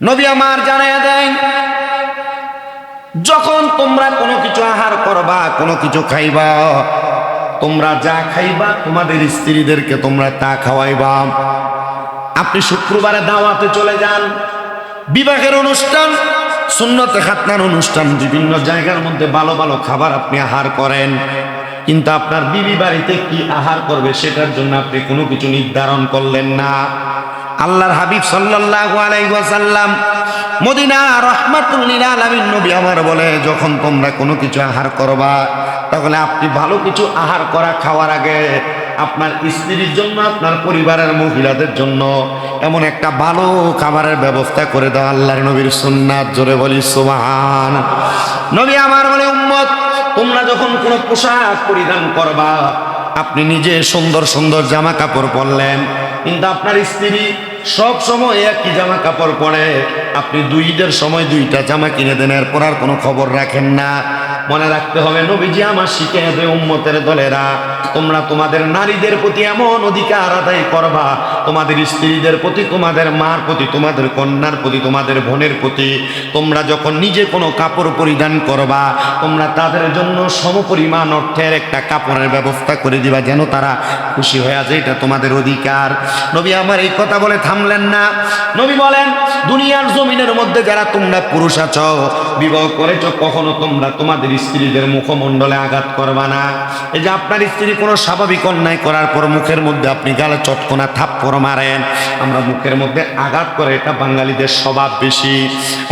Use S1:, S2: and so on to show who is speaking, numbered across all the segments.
S1: নবী আমার জানাই দেয় যখন তোমরা কোনো কিছু আহার করবা, কোনো কিছু খাইবা, তোমরা যা খাইবা, তোমাদের স্ত্রীদেরকে তোমরা তা খাওয়াইবা। আপনি শুক্রবারে দাওয়াতে চলে যান, বিবাহের অনুষ্ঠান, সুন্নতে খাতনার অনুষ্ঠান, বিভিন্ন জায়গার মধ্যে ভালো ভালো খাবার আপনি আহার করেন। কিন্তু আপনার বিবি বাড়িতে কি আহার করবে, সেটার জন্য আপনি কোনো কিছু নির্ধারণ করলেন না। আল্লাহর হাবিব সাল্লাল্লাহু আলাইহি ওয়াসাল্লাম মদিনা রহমাতুল্লিল আলামিন নবী আমার বলে, যখন তোমরা কোনো কিছু আহার করবা, তাহলে আপনি ভালো কিছু আহার করা খাওয়ার আগে আপনার স্ত্রীর জন্য, আপনার পরিবারের মহিলাদের জন্য এমন একটা ভালো খাবারের ব্যবস্থা করে দাও আল্লাহর নবীর সুন্নাত। জোরে বলি, সুবহান। নবী আমার বলে, উম্মত, তোমরা যখন কোনো পোশাক পরিধান করবা, আপনি নিজে সুন্দর সুন্দর জামা কাপড় পরলেন, কিন্তু আপনার স্ত্রী সব সময় একই জামা কাপড় পরে। আপনি দুই ঈদের সময় দুইটা জামা কিনে দেন, এরপর আর কোনো খবর রাখেন না। মনে রাখতে হবে, নবীজি আমার শিখে দেবে উম্মতের দলেরা। তোমরা তোমাদের নারীদের প্রতি এমন অধিকার আদায় করবা, তোমাদের স্ত্রীদের প্রতি, তোমাদের মার প্রতি, তোমাদের কন্যার প্রতি, তোমাদের বোনের প্রতি। তোমরা যখন নিজে কোনো কাপড় পরিধান করবা, তোমরা তাদের জন্য সমপরিমাণ অর্থের একটা কাপড়ের ব্যবস্থা করে দিবা, যেন তারা খুশি হয়ে আছে এটা তোমাদের অধিকার। নবী আমার এই কথা বলে থামলেন না। নবী বলেন দুনিয়ার জমিনের মধ্যে যারা তোমরা পুরুষ আছো, বিবাহ করেছ, কখনো তোমরা তোমাদের স্ত্রীদের মুখমণ্ডলে আঘাত করবা না। এই যে আপনার স্ত্রী কোনো স্বাভাবিক অন্যায় করার পর মুখের মধ্যে আপনি গালে চটকোনা থাপ্পড় মারেন, আমরা মুখের মধ্যে আঘাত করে, এটা বাঙালিদের স্বভাব বেশি।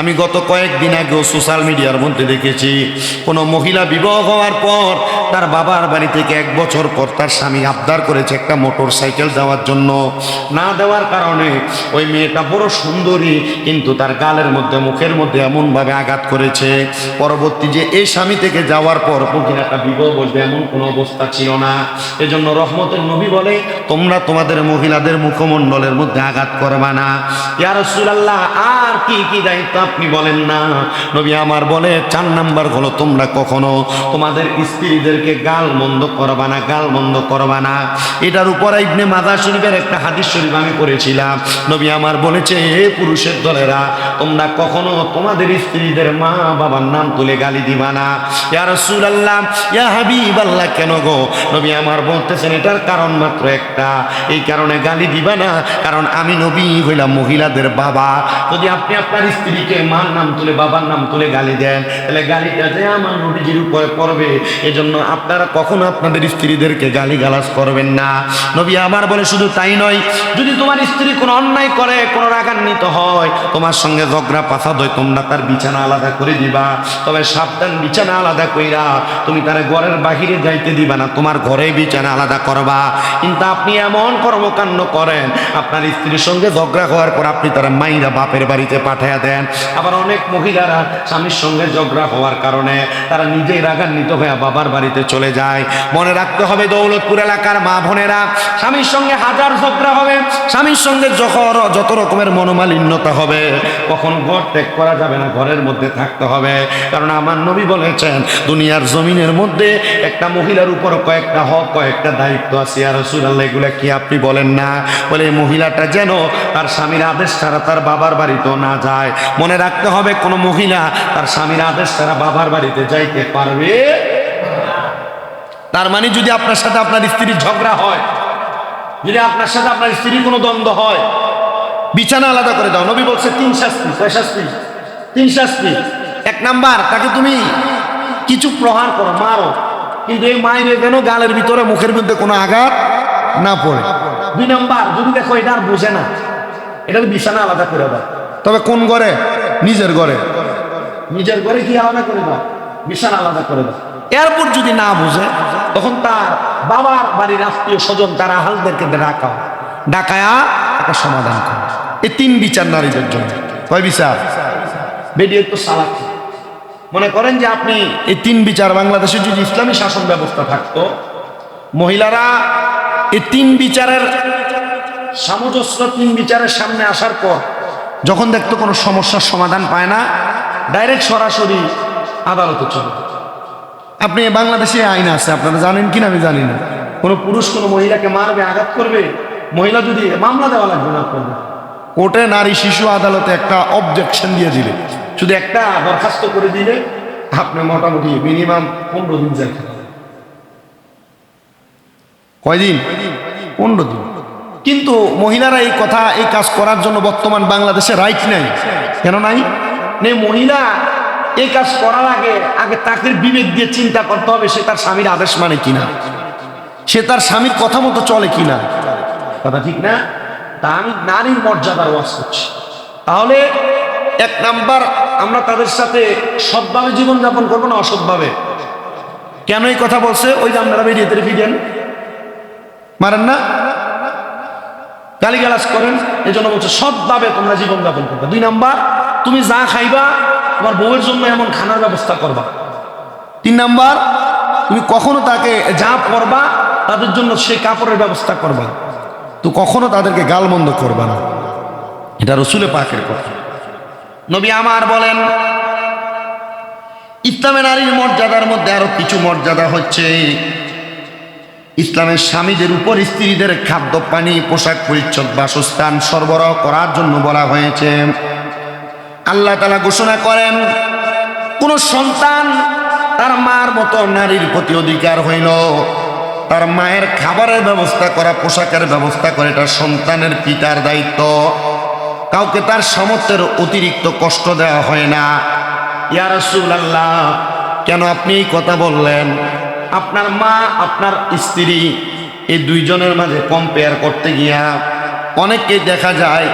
S1: আমি গত কয়েকদিন আগেও সোশ্যাল মিডিয়ার মধ্যে দেখেছি, কোনো মহিলা বিবাহ হওয়ার পর তার বাবার বাড়ি থেকে এক বছর পর তার স্বামী আবদার করেছে একটা মোটর সাইকেল দেওয়ার জন্য। না দেওয়ার কারণে ওই মেয়েটা বড় সুন্দরী কিন্তু তার গালের মধ্যে, মুখের মধ্যে এমনভাবে আঘাত করেছে। পরবর্তী যে এই স্বামী থেকে যাওয়ার পর মহিলাটা বিবাহ বলবে, এমন কোনো অবস্থা ছিল না। এজন্য রহমতের নবী বলে, তোমরা তোমাদের মহিলাদের মুখমণ্ডলের মধ্যে আঘাত করবা না। ইয়া রাসূলুল্লাহ, আর কি কি দায়িত্ব আপনি বলেন না। নবী আমার বলে, চার নাম্বার হলো তোমরা কখনো তোমাদের স্ত্রীদেরকে গাল মন্দ করবা না, গাল মন্দ করবা না। এটার উপর ইবনে মাদা শরীফের একটা হাদিস শরীফ আমি পড়েছিলাম। নবী আমার বলেছে, হে পুরুষের দলেরা, তোমরা কখনো তোমাদের স্ত্রীদের মা বাবার নাম তুলে গালি দিবা না। ইয়া রাসূলুল্লাহ, ইয়া হাবিবাল্লাহ, কেন গো? নবী আমার বলতেছেন, এটার কারণ মাত্র একটা। এই কারণে গালি দিবা না, কারণ আমি নবী হইলাম মহিলাদের বাবা। যদি আপনি আপনার স্ত্রীকে মার নাম তুলে, বাবার নাম তুলে গালি দেন, তাহলে গালিটা যে আমার নবীজির উপরে পড়বে, এজন্য আপনারা কখনো আপনাদের স্ত্রীদেরকে গালি গালাজ করবেন না। নবী আমার বলে শুধু তাই নয়, যদি তোমার স্ত্রী কোনো অন্যায় করে, কোনো রাগান্বিত হয় তোমার সঙ্গে ঝগড়া পাসাদ হয়, তোমরা তার বিছানা আলাদা করে দিবা। তবে সাবধান, বিছানা আলাদা কইরা তুমি তার ঘরের বাহিরে যাইতে দিবা না, তোমার ঘরে বিছানা আলাদা করবা। কিন্তু আপনি এমন কর্মকাণ্ড করেন, আপনার স্ত্রীর সঙ্গে ঝগড়া হওয়ার পর আপনি তারা মাইরা বাপের বাড়িতে পাঠাইয়া দেন। আবার অনেক মহিলারা স্বামীর সঙ্গে ঝগড়া হওয়ার কারণে তারা নিজেই রাগান্বিত হয়ে বাবার বাড়িতে চলে যায়। মনে রাখতে হবে, দৌলতপুর এলাকার মা বোনেরা, স্বামীর সঙ্গে হাজার ঝগড়া হবে। স্বামীর সঙ্গে যত রকমের মনোমালিন্যতা হবে। কখন ঘর ত্যাগ করা যাবে না, ঘরের মধ্যে থাকতে হবে। কারণ আমার নবী বলেছেন, দুনিয়ার জমিনের মধ্যে একটা মহিলার উপর কয়েকটা হক, কয়েকটা দায়িত্ব আছে। আর রসুল্লাহ এগুলা কি আপনি বলেন না? বলে এই মহিলাটা যেন তার স্বামীর আদেশ ছাড়া তার বাবার বাড়িতেও না যায়। মনে রাখতে হবে, কোনো মহিলা তার স্বামীর আদেশ ছাড়া বাবার বাড়িতে যাইতে পারবে তার মানে যদি আপনার সাথে আপনার স্ত্রীর ঝগড়া হয়, যদি আপনার সাথে আপনার স্ত্রীর কোনো দ্বন্দ্ব হয় বিছানা আলাদা করে দাও। নবী বলছে, তিন শাস্তি, কয় শাস্তি? তিন শাস্তি। এক নাম্বার, তাকে তুমি কিছু প্রহার করো, মারো। কিন্তু এই মায়ের যেন গালের ভিতরে মুখের মধ্যে কোনো আঘাত না পড়ে। দুই নাম্বার, যদি দেখো এটা আর বোঝে না, এটা বিছানা আলাদা করে দাও। তবে কোন ঘরে? নিজের ঘরে। নিজের ঘরে কি আলাদা করে দাও? বিছানা আলাদা করে দাও। এরপর যদি না বুঝে, তখন তার বাবার বাড়ির আত্মীয় স্বজন, তারা হালদেরকে ডাকা ডাকায়া একটা সমাধান করে। এই তিন বিচার নারীদের জন্য। কয় বিচার? বেডিয়ে তো সালাক মনে করেন যে আপনি এই তিন বিচার বাংলাদেশে যদি ইসলামী শাসন ব্যবস্থা থাকতো মহিলারা এই তিন বিচারের সামঞ্জস্য তিন বিচারের সামনে আসার পর যখন দেখতো কোনো সমস্যার সমাধান পায় না ডাইরেক্ট সরাসরি আদালতে চলে। আপনি বাংলাদেশে আইন আছে আপনারা জানেন কিনা আমি জানি না। কোনো পুরুষ কোনো মহিলাকে মারবে আঘাত করবে মহিলা যদি মামলা দেওয়া লাগবে না আপনার কোর্টে নারী শিশু আদালতে একটা অবজেকশন দিয়ে দিলে। শুধু একটা দরখাস্ত করে দিলে আপনি মোটামুটি মিনিমাম পনেরো দিন জেল কয়দিন? পনেরো দিন। কিন্তু মহিলারা এই কথা, এই কাজ করার জন্য বর্তমান বাংলাদেশে রাইট নাই। কেন নাই? নেই, মহিলা এই কাজ করার আগে আগে তাকে বিবেক দিয়ে চিন্তা করতে হবে সে তার স্বামীর আদেশ মানে কিনা। সে তার স্বামীর কথা মতো চলে কিনা। কথা ঠিক না? তা আমি নারীর মর্যাদার ওয়াজ করছি। তাহলে এক নাম্বার আমরা তাদের সাথে সৎভাবে জীবনযাপন করব না অসৎভাবে? কেন এই কথা বলছে? ওই যে আপনারা বেরিয়ে তেরে ফিরেন মারেন না। গালিগালাজ করেন। এই জন্য বলছে, সৎভাবে তোমরা জীবনযাপন করবে। দুই নাম্বার, তুমি যা খাইবা, তোমার বউয়ের জন্য এমন খানার ব্যবস্থা করবা। তিন নাম্বার, তুমি কখনো তাকে যা পরবা, তাদের জন্য সেই কাপড়ের ব্যবস্থা করবা। তো কখনো তাদেরকে গালমন্দ করবা না। এটা রসুলে পাকের কথা। নবী আমার বলেন, ইসলামের নারীর মর্যাদার মধ্যে আরও কিছু মর্যাদা হচ্ছে। ইসলামের স্বামীদের উপর স্ত্রীদের খাদ্য, পানি, পোশাক পরিচ্ছদ, বাসস্থান সরবরাহ করার জন্য বলা হয়েছে। আল্লাহ তালা ঘোষণা করেন, কোন সন্তান তার মার মতো নারীর প্রতি অধিকার হইল। তার মায়ের খাবারের ব্যবস্থা করা, পোশাকের ব্যবস্থা করে, এটা সন্তানের পিতার দায়িত্ব। কাউকে তার সামর্থ্যের অতিরিক্ত কষ্ট দেওয়া হয় না। ইয়া রাসূলুল্লাহ, কেন আপনি কথা বললেন? আপনার মা, আপনার স্ত্রী এই দুইজনের মাঝে কম্পেয়ার করতে গিয়া অনেককেই দেখা যায়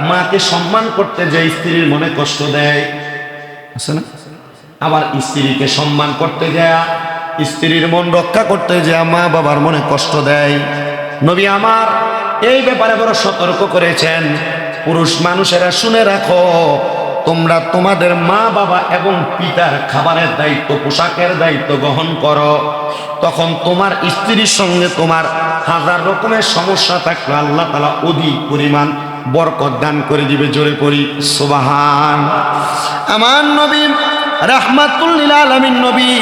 S1: মাকে সম্মান করতে যে স্ত্রীর মনে কষ্ট দেয়। আছে না? আবার স্ত্রীকে সম্মান করতে যায়। স্ত্রীর মন রক্ষা করতে যে মা বাবার মনে কষ্ট দেয়। নবী আমার এই ব্যাপারে বড় সতর্ক করেছেন। পুরুষ মানুষেরা শুনে রাখো, তোমরা তোমাদের মা বাবা এবং পিতার খাবারের দায়িত্ব, পোশাকের দায়িত্ব গ্রহণ করো। তখন তোমার স্ত্রীর সঙ্গে তোমার হাজার রকমের সমস্যা থাকলে আল্লাহ তালা অধিক পরিমাণ বরকত দান করে দিবে জোরে পড়ি, সোবাহান। আমার নবী রাহমাতুল্লিল আলমিন নবী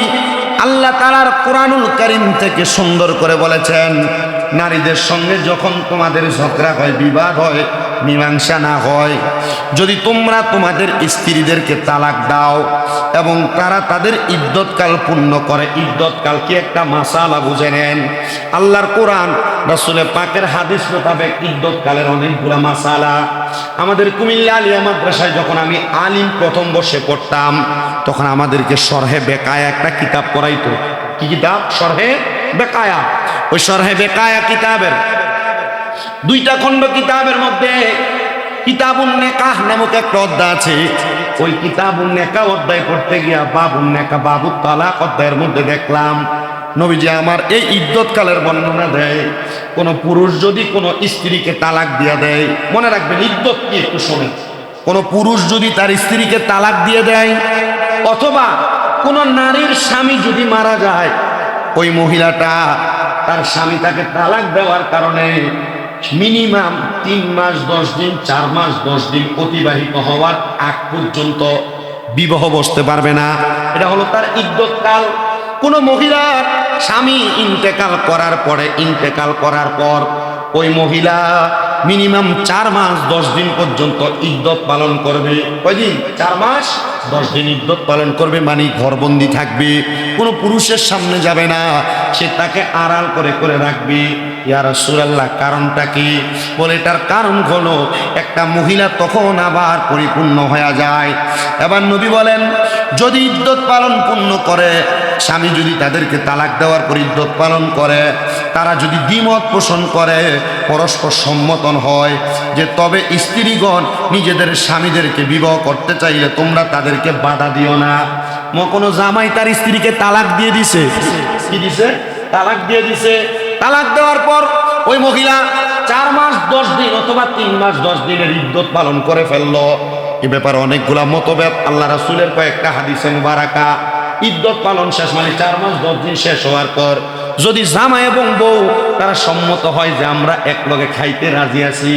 S1: আল্লাহ তালার কোরআনুল করিম থেকে সুন্দর করে বলেছেন, নারীদের সঙ্গে যখন তোমাদের ঝগড়া হয়, বিবাদ হয় মীমাংসা না হয়। যদি তোমরা তোমাদের স্ত্রীদেরকে তালাক দাও এবং তারা তাদের ইদ্যৎকাল পূর্ণ করে ইদ্যৎকাল কি একটা মাসালা বুঝে নেন? আল্লাহর কোরআন, রসুলে পাকের হাদিস মোতাবেক ইদ্যৎকালের অনেকগুলা মাসালা। আমাদের কুমিল্লা আলিয়া মাদ্রাসায় যখন আমি আলিম প্রথম বর্ষে পড়তাম, তখন আমাদেরকে সরহে বেকায়া একটা কিতাব পড়াইতো। কি কিতাব? সরহে বেকায়া। ওই সরহে বেকায়া কিতাবের দুইটা খণ্ড কিতাবের মধ্যে কিতাবুন নেকাহ নামক একটা অধ্যায় আছে। ওই কিতাবুন নেকা অধ্যায় পড়তে গিয়া বাবুন নেকা বাবু তালাক অধ্যায়ের মধ্যে দেখলাম, নবীজি আমার এই ইদ্যৎকালের বর্ণনা দেয়, কোন পুরুষ যদি কোনো স্ত্রীকে তালাক দিয়া দেয়, মনে রাখবেন ইদ্যত কি একটু শোনেন, কোন পুরুষ যদি তার স্ত্রীকে তালাক দিয়ে দেয়, অথবা কোন নারীর স্বামী যদি মারা যায়, ওই মহিলাটা তার স্বামী তাকে তালাক দেওয়ার কারণে মিনিমাম তিন মাস, দশ দিন, চার মাস, দশ দিন অতিবাহিত হওয়ার আগ পর্যন্ত বিবাহ বসতে পারবে না। এটা হলো তার ইদ্যৎকাল কোন মহিলার স্বামী ইন্তেকাল করার পরে, ইন্তেকাল করার পর ওই মহিলা মিনিমাম চার মাস, দশ দিন পর্যন্ত ইদ্যত পালন করবে। কয়দিন চার মাস, দশ দিন ইদ্যত পালন করবে মানে ঘরবন্দি থাকবে। কোনো পুরুষের সামনে যাবে না। সে তাকে আড়াল করে করে রাখবে। ইয়ার সুরাল্লাহ কারণটা কি? বলে, এটার কারণ হলো, একটা মহিলা তখন আবার পরিপূর্ণ হয়ে যায়। এবার নবী বলেন, যদি ইদ্যত পালন পূর্ণ করে, স্বামী যদি তাদেরকে তালাক দেওয়ার পর ইদ্যত পালন করে, তারা যদি দ্বিমত পোষণ করে, পরস্পর সম্মতন হয়, যে তবে স্ত্রীগণ নিজেদের স্বামীদেরকে বিবাহ করতে চাইলে তোমরা তাদেরকে বাধা দিও না। কোনো জামাই তার স্ত্রীকে তালাক দিয়ে দিছে? কি দিছে? তালাক দিয়ে দিছে। তালাক দেওয়ার পর ওই মহিলা চার মাস, দশ দিন অথবা তিন মাস, দশ দিনের ইদ্যত পালন করে ফেলল। এ ব্যাপারে অনেকগুলা মতভেদ আল্লাহ রাসুলের কয়েকটা হাদিসে মুবারাকা। ইদ্যত পালন শেষ মানে চার মাস, দশ দিন শেষ হওয়ার পর যদি জামা এবং বউ, তারা সম্মত হয় যে আমরা এক লগে খাইতে রাজি আছি,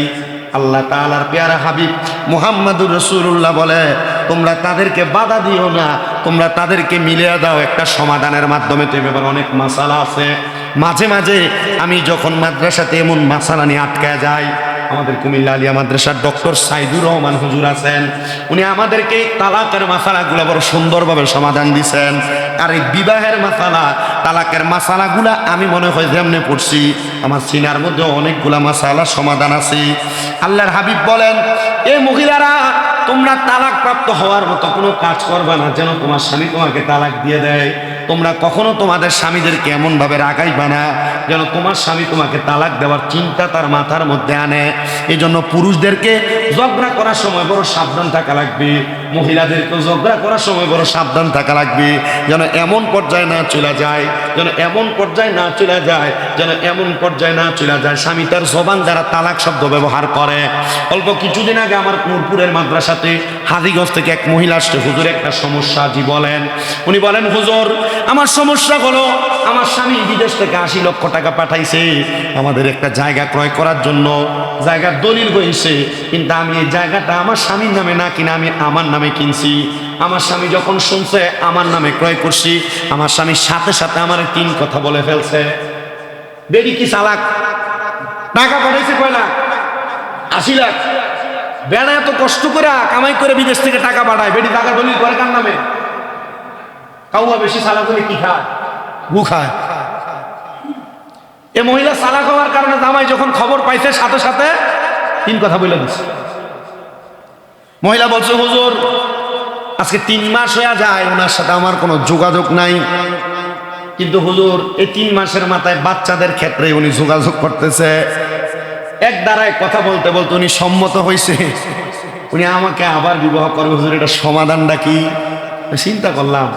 S1: আল্লাহ তালার পেয়ারা হাবিব মুহাম্মাদুর রসুল্লাহ বলে, তোমরা তাদেরকে বাধা দিও না, তোমরা তাদেরকে মিলিয়ে দাও, একটা সমাধানের মাধ্যমে। তো এ ব্যাপারে অনেক মাসালা আছে। মাঝে মাঝে আমি যখন মাদ্রাসাতে এমন মাসালা নিয়ে যাই, আমাদের কুমিল্লা আলিয়া মাদ্রাসার ডক্টর সাইদুর রহমান হুজুর আছেন, উনি আমাদেরকে তালাকের মাসালাগুলো বড় সুন্দরভাবে সমাধান দিছেন। আর এই বিবাহের মাসালা, তালাকের মাসালাগুলা আমি মনে হয় যেমনে পড়ছি, আমার সিনার মধ্যে অনেকগুলা মাসালার সমাধান আছে। আল্লাহর হাবিব বলেন, এ মহিলারা, তোমরা তালাক প্রাপ্ত হওয়ার মতো কোনো কাজ করবে না, যেন তোমার স্বামী তোমাকে তালাক দিয়ে দেয়। তোমরা কখনো তোমাদের স্বামীদেরকে এমনভাবে রাগাইবা না, যেন তোমার স্বামী তোমাকে তালাক দেওয়ার চিন্তা তার মাথার মধ্যে আনে। এই জন্য পুরুষদেরকে ঝগড়া করার সময় বড় সাবধান থাকা লাগবে। মহিলাদেরকে ঝগড়া করার সময় বড় সাবধান থাকা লাগবে। যেন এমন পর্যায়ে না চলে যায়, যেন এমন পর্যায়ে না চলে যায়, যেন এমন পর্যায়ে না চলে যায়। স্বামী তার জবান দ্বারা তালাক শব্দ ব্যবহার করে। অল্প কিছুদিন আগে আমার নূরপুরের মাদ্রাসাতে হাজিগঞ্জ থেকে এক মহিলা আসছে। হুজুর, একটা সমস্যা জি বলেন। উনি বলেন, হুজুর আমার সমস্যা হলো, আমার স্বামী বিদেশ থেকে আশি লক্ষ টাকা পাঠাইছে। আমাদের একটা জায়গা ক্রয় করার জন্য, জায়গার দলিল হয়েছে, কিন্তু আমি এই জায়গাটা আমার স্বামীর নামে না কিনা আমি আমার নামে কিনছি। আমার স্বামী যখন শুনছে, আমার নামে ক্রয় করছি, আমার স্বামীর সাথে সাথে আমার তিন কথা বলে ফেলছে। বেরি কি চালাক? টাকা পাঠাইছে কয় লাখ? আশি লাখ। বেড়া এত কষ্ট করে কামাই করে বিদেশ থেকে টাকা পাঠায়। বেটি, টাকা দলিল করে কার নামে? কাউয়া বেশি সালা করে কি খায়? গু খায়। এ মহিলা সালা খাওয়ার কারণে জামাই যখন খবর পাইছে সাথে সাথে তিন কথা বলে দিচ্ছে মহিলা বলছে হুজুর আজকে তিন মাস হয়ে যায় ওনার সাথে আমার কোনো যোগাযোগ নাই। কিন্তু হুজুর এই তিন মাসের মাথায় বাচ্চাদের ক্ষেত্রে উনি যোগাযোগ করতেছে। এক দ্বারায় কথা বলতে বলতে উনি সম্মত হয়েছে উনি আমাকে আবার বিবাহ করবে হুজুর এটা সমাধানটা কি? চিন্তা করলাম।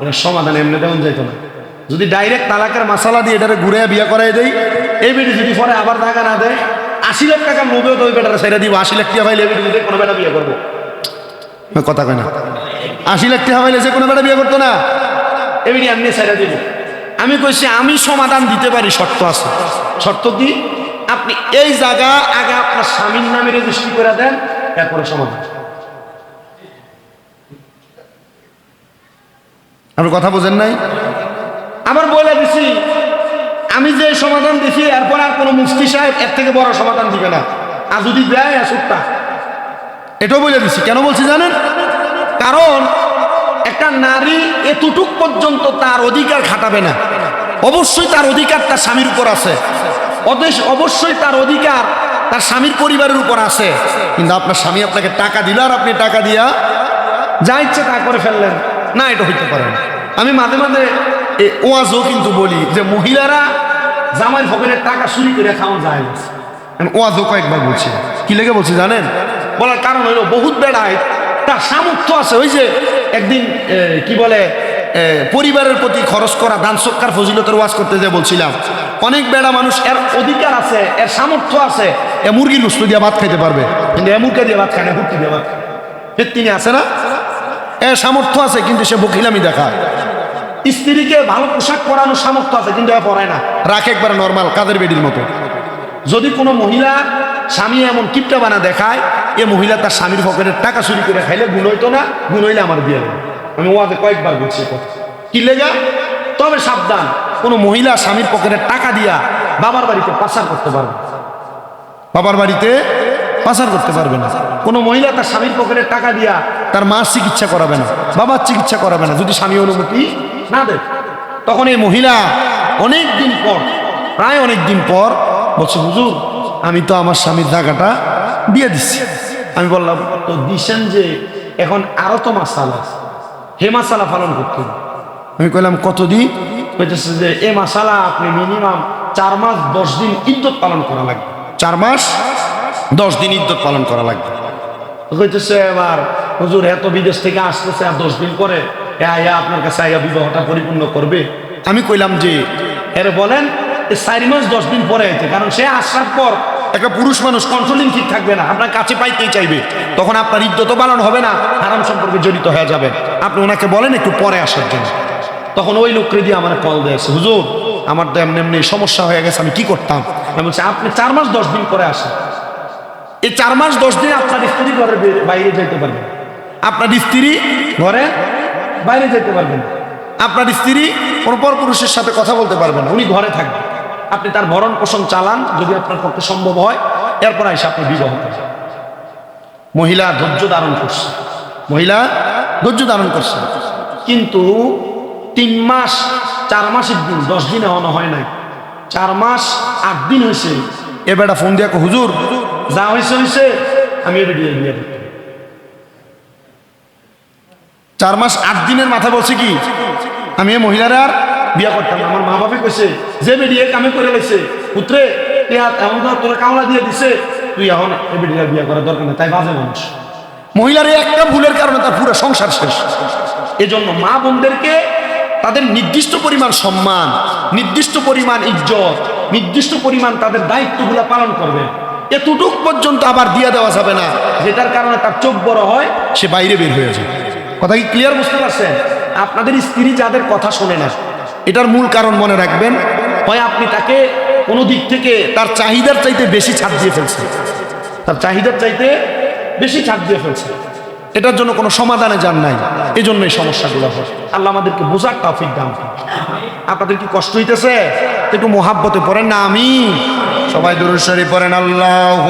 S1: এটা সমাধান এমনি তেমন যেত না। যদি ডাইরেক্ট তালাকের মশালা দিয়ে এটারে ঘুরে বিয়ে করাই দেই এই বেটি যদি পরে আবার টাকা না দেয় আশি লাখ টাকা লোভেও তো ওই বেটারা ছেড়ে দিব আশি লাখ টাকা পাইলে বেটি যদি কোনো বেটা বিয়ে করব। কথা কয় না। আশি লাখ টাকা পাইলে যে কোনো বেটা বিয়ে করতো না। এই বেটি এমনি ছেড়ে দিব। আমি কইছি আমি সমাধান দিতে পারি শর্ত আছে। শর্ত কি? আপনি এই জায়গা আগে আপনার স্বামীর নামে রেজিস্ট্রি করে দেন এরপরে সমাধান। আপনি কথা বোঝেন নাই? আবার বলে দিছি আমি যে সমাধান দিছি এরপর আর কোনো মুফতি সাহেব এর থেকে বড় সমাধান দিবে না। আর যদি দেয় আসুকটা এটাও বলে দিছি। কেন বলছি জানেন? কারণ একটা নারী এতটুক পর্যন্ত তার অধিকার খাটাবে না। অবশ্যই তার অধিকার তার স্বামীর উপর আছে। অবশ্যই তার অধিকার তার স্বামীর পরিবারের উপর আছে। কিন্তু আপনার স্বামী আপনাকে টাকা দিল আর আপনি টাকা দিয়া যা ইচ্ছে তা করে ফেললেন। না, এটা হইতে পারে না। আমি মাঝে মাঝে ওয়াজও কিন্তু বলি যে মহিলারা জামাই ভগনের টাকা চুরি করে খাওয়া যায় আমি ওয়াজও কয়েকবার বলছি। কি লেগে বলছি জানেন? বলার কারণ হইল বহুত বেড়ায় তার সামর্থ্য আছে, ওই যে একদিন কি বলে পরিবারের প্রতি খরচ করা দান সৎকার ফজিলতের ওয়াজ করতে যে বলছিলাম। অনেক বেড়া মানুষ এর অধিকার আছে, এর সামর্থ্য আছে, এ মুরগির গুস্ত দিয়ে ভাত খাইতে পারবে। কিন্তু এ মুরগা দিয়ে ভাত খায় না, হুটকি দিয়ে ভাত খায়। তিনি আছে না? এর সামর্থ্য আছে কিন্তু সে বকিলামি দেখায়। স্ত্রীকে ভালো পোশাক পরানোর সামর্থ্য আছে কিন্তু এ পরায় না। রাখে একবার নর্মাল কাদের বেডির মতো। যদি কোনো মহিলা স্বামী এমন কিপটা বানা দেখায় এ মহিলা তার স্বামীর পকেটের টাকা চুরি করে খাইলে গুণ হইতো না গুণ হইলে আমার বিয়ে আমি ওয়াজে কয়েকবার বলছি। কি লেগা? তবে সাবধান কোনো মহিলা স্বামীর পকেটের টাকা দিয়া বাবার বাড়িতে পাচার করতে পারবে বাবার বাড়িতে পাচার করতে পারবে না। কোনো মহিলা তার স্বামীর পকেটের টাকা দিয়া তার মা চিকিৎসা করাবে না বাবার চিকিৎসা করাবে না যদি স্বামী অনুমতি না দেয়। তখন এই মহিলা অনেক দিন পর প্রায় অনেক দিন পর বলছে হুজুর আমি তো আমার স্বামীর টাকাটা দিয়ে দিচ্ছি আমি বললাম তো দিছেন যে এখন আরও তো মাসালা আছে। হে মাসালা পালন করতে আমি কইলাম কতদিন? কইতেছে যে এ মাসালা আপনি মিনিমাম চার মাস দশ দিন ইদ্যত পালন করা লাগবে। চার মাস দশ দিন ইদ্যত পালন করা লাগবে। তো কইতেছে এবার হুজুর এত বিদেশ থেকে আসতেছে আর দশ দিন পরে আয়া আপনার কাছে আয়া বিবাহটা পরিপূর্ণ করবে। আমি কইলাম যে এর বলেন চারি মাস দশ দিন পরে আইতে কারণ সে আসার পর একটা পুরুষ মানুষ কন্ট্রোলিং ঠিক থাকবে না। আপনার কাছে পাইতেই চাইবে। তখন আপনার ইদ্যত পালন হবে না হারাম সম্পর্কে জড়িত হয়ে যাবে। আপনি ওনাকে বলেন একটু পরে আসার জন্য। তখন ওই লোককে দিয়ে আমার কল দিয়েছে হুজুর আমার তো এমনি এমনি সমস্যা হয়ে গেছে আমি কি করতাম? আমি বলছি আপনি চার মাস দশ দিন পরে আসেন। এই চার মাস দশ দিন আপনার স্ত্রী ঘরের বাইরে যেতে পারবেন। আপনার স্ত্রী ঘরে? বাইরে যেতে পারবেন। আপনার স্ত্রী কোনো পর পুরুষের সাথে কথা বলতে পারবেন উনি ঘরে থাকবেন।
S2: আপনি তার ভরণ পোষণ চালান যদি আপনার পক্ষে সম্ভব হয় এরপর এসে আপনি বিবাহ মহিলা ধৈর্য ধারণ করছে। মহিলা ধৈর্য ধারণ করছে। কিন্তু তিন মাস চার মাসের দিন দশ দিন এখনও হয় নাই। চার মাস আট দিন হয়েছে এ বেটা ফোন দিয়া হুজুর যা হয়েছে হয়েছে আমি এবার বিয়ে বিয়ে করতে হবে।" চার মাস আট দিনের মাথা বলছে কি? আমি এই মহিলার আর বিয়া করতাম আমার মা বাপে কইছে, যে বেডিয়ে কামে করে লেছে, পুত্রে এমন তোরা কামলা দিয়ে দিছে, তুই এখন এই বেডিয়ার বিয়া করার দরকার নেই, তাই বাজে মানুষ। মহিলার একটা ভুলের কারণে তার পুরো সংসার শেষ। এজন্য মা বোনদেরকে তাদের নির্দিষ্ট পরিমাণ সম্মান, নির্দিষ্ট পরিমাণ ইজ্জত, নির্দিষ্ট পরিমাণ তাদের দায়িত্বগুলো পালন করবে। এতটুক পর্যন্ত আবার দিয়ে দেওয়া যাবে না। যেটার কারণে তার চোখ বড় হয়, সে বাইরে বের হয়ে যায়। কথা কি ক্লিয়ার বুঝতে পারছেন? আপনাদের স্ত্রী যাদের কথা শোনে না, এটার মূল কারণ মনে রাখবেন, হয় আপনি তাকে কোনো দিক থেকে তার চাহিদার চাইতে বেশি ছাড় দিয়ে ফেলছেন। তার চাহিদার চাইতে বেশি ছাড় দিয়ে ফেলছে এটার জন্য কোনো সমাধানে যান নাই। এই জন্য এই সমস্যাগুলো হয়। আল্লাহ আমাদেরকে বোঝার টফিক দাম আপনাদের কি কষ্ট হইতেছে? একটু মোহাব্বতে পড়েন না আমি সবাই দূরেশ্বরী পড়েন আল্লাহ